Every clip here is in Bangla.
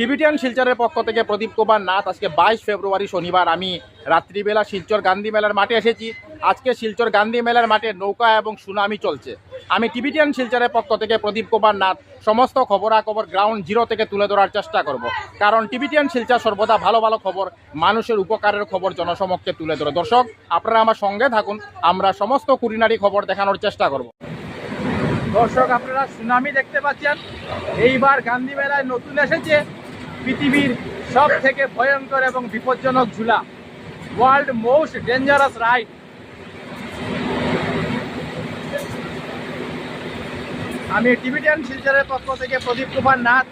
টিবিটিয়ান শিলচরের পক্ষ থেকে প্রদীপ কুমার নাথ, আজকে বাইশ ফেব্রুয়ারি শনিবার। আমি রাত্রিবেলা শিলচর গান্ধী মেলার মাঠে এসেছি। আজকে শিলচর গান্ধী মেলার মাঠে নৌকা এবং সুনামি চলছে। আমি টিবিটিয়ান শিলচরের পক্ষ থেকে প্রদীপ কুমার নাথ সমস্ত খবরাখবর গ্রাউন্ড জিরো থেকে তুলে ধরার চেষ্টা করব। কারণ টিবিটিয়ান শিলচর সর্বদা ভালো ভালো খবর, মানুষের উপকারের খবর জনসমক্ষে তুলে ধরে। দর্শক, আপনারা আমার সঙ্গে থাকুন। আমরা সমস্ত কুড়িনারি খবর দেখানোর চেষ্টা করব। দর্শক, আপনারা সুনামি দেখতে পাচ্ছেন। এইবার গান্ধী মেলায় নতুন এসেছে। পৃথিবীর সব থেকে ভয়ঙ্কর এবং বিপজ্জনক ঝুলা। World most dangerous ride. আমি টিভিটিয়ান শিলচরের পক্ষ থেকে প্রদীপ কুমার নাথ।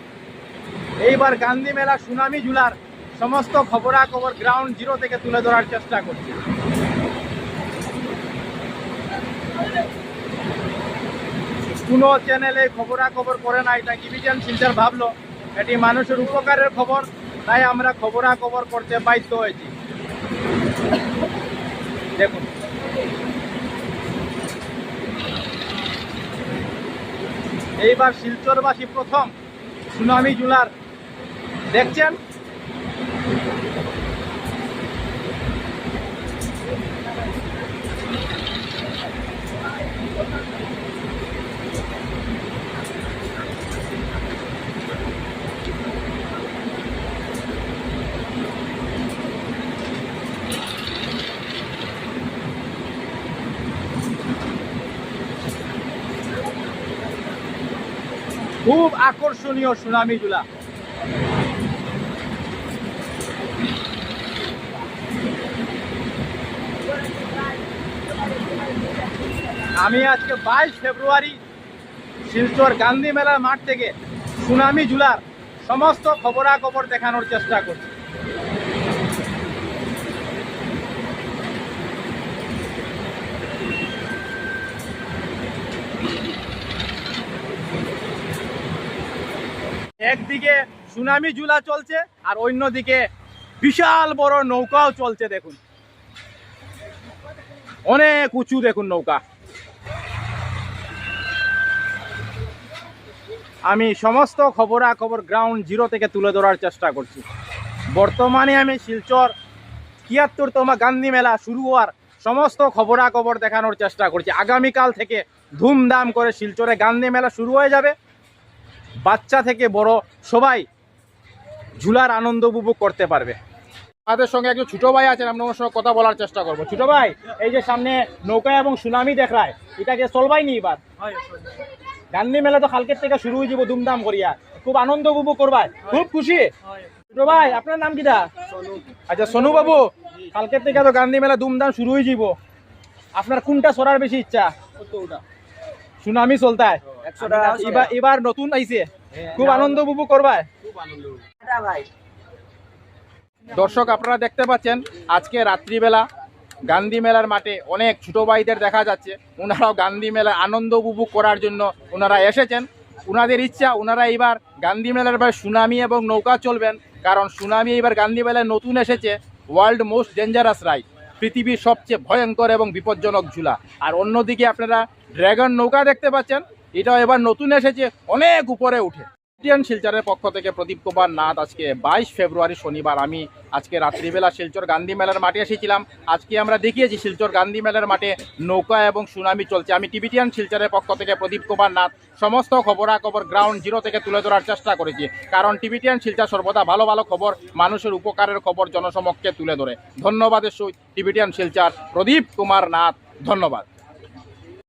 এইবার গান্ধী মেলা সুনামি ঝুলার সমস্ত খবরাখবর গ্রাউন্ড জিরো থেকে তুলে ধরার চেষ্টা করছি। কোনো চ্যানেলে খবরাখবর করে না, এটা টিভিটিয়ান শিলচর ভাবলো। এটি মানুষের উপকারের খবর, তাই আমরা খবরাখবর করতে বাধ্য হয়েছি। দেখুন। এইবার শিলচরবাসী প্রথম সুনামি জুলার, দেখছেন? খুব আকর্ষণীয় সুনামি জুলা আমি আজকে বাইশ ফেব্রুয়ারি শিলচর গান্ধী মেলার মাঠ থেকে সুনামি জুলার সমস্ত খবরাখবর দেখানোর চেষ্টা করছি। একদিকে সুনামি জুলা চলছে আর অন্যদিকে বিশাল বড় নৌকাও চলছে দেখুন। অনেক উঁচু দেখুন নৌকা। আমি সমস্ত খবরাখবর গ্রাউন্ড জিরো থেকে তুলে ধরার চেষ্টা করছি। বর্তমানে আমি শিলচর তিয়াত্তরতম গান্ধী মেলা শুরু হওয়ার সমস্ত খবরাখবর দেখানোর চেষ্টা করছি। আগামীকাল থেকে ধুমধাম করে শিলচরে গান্ধী মেলা শুরু হয়ে যাবে। বাচ্চা থেকে বড় সবাই ঝুলার আনন্দ উপভোগ করতে পারবে। আমাদের সঙ্গে একজন ছোট ভাই আছেন আমরা ওনার সঙ্গে কথা বলার চেষ্টা করব। ছোট ভাই এই যে সামনে নৌকা এবং সুনামি দেখায় এটাকে চলবাই নি এবার। গান্ধী মেলা তো কালকের থেকে শুরু হয়ে যাব ধুমধাম করিয়া। খুব আনন্দ উপভোগ করবাই। খুব খুশি? ছোট ভাই আপনার নাম কিটা? আচ্ছা সোনু বাবু কালকের থেকে তো গান্ধী মেলা ধুমধাম শুরু হয়ে যাব। আপনার কোনটা সরার বেশি ইচ্ছা? সুনামি চলতায় এবার এবার নতুন আইছে। খুব আনন্দ উপভোগ করবায় দর্শক আপনারা দেখতে পাচ্ছেন আজকে রাত্রিবেলা গান্ধী মেলার মাঠে অনেক ছোট ভাইদের দেখা যাচ্ছে। ওনারাও গান্ধী মেলা আনন্দ উপভোগ করার জন্য ওনারা এসেছেন। ওনাদের ইচ্ছা ওনারা এবার গান্ধী মেলার এবার সুনামি এবং নৌকা চলবেন। কারণ সুনামি এবার গান্ধী মেলায় নতুন এসেছে। ওয়ার্ল্ড মোস্ট ডেঞ্জারাস রাইড পৃথিবীর সবচেয়ে ভয়ঙ্কর এবং বিপজ্জনক ঝুলা। আর অন্যদিকে আপনারা ড্র্যাগন নৌকা দেখতে পাচ্ছেন, এটাও এবার নতুন এসেছে, অনেক উপরে উঠে। ইন্ডিয়ান শিলচরের পক্ষ থেকে প্রদীপ কুমার নাথ আজকে বাইশ ফেব্রুয়ারি শনিবার। আমি আজকে রাত্রিবেলা শিলচর গান্ধী মেলার মাঠে এসেছিলাম। আজকে আমরা দেখিয়েছি শিলচর গান্ধী মেলার মাঠে নৌকা এবং সুনামি চলছে। আমি টিবিটিয়ান শিলচরের পক্ষ থেকে প্রদীপ কুমার নাথ সমস্ত খবরাখবর গ্রাউন্ড জিরো থেকে তুলে ধরার চেষ্টা করেছি। কারণ টিবিটিয়ান শিলচর সর্বদা ভালো ভালো খবর, মানুষের উপকারের খবর জনসমক্ষে তুলে ধরে। ধন্যবাদের সহিত টিবিটিয়ান শিলচর প্রদীপ কুমার নাথ, ধন্যবাদ।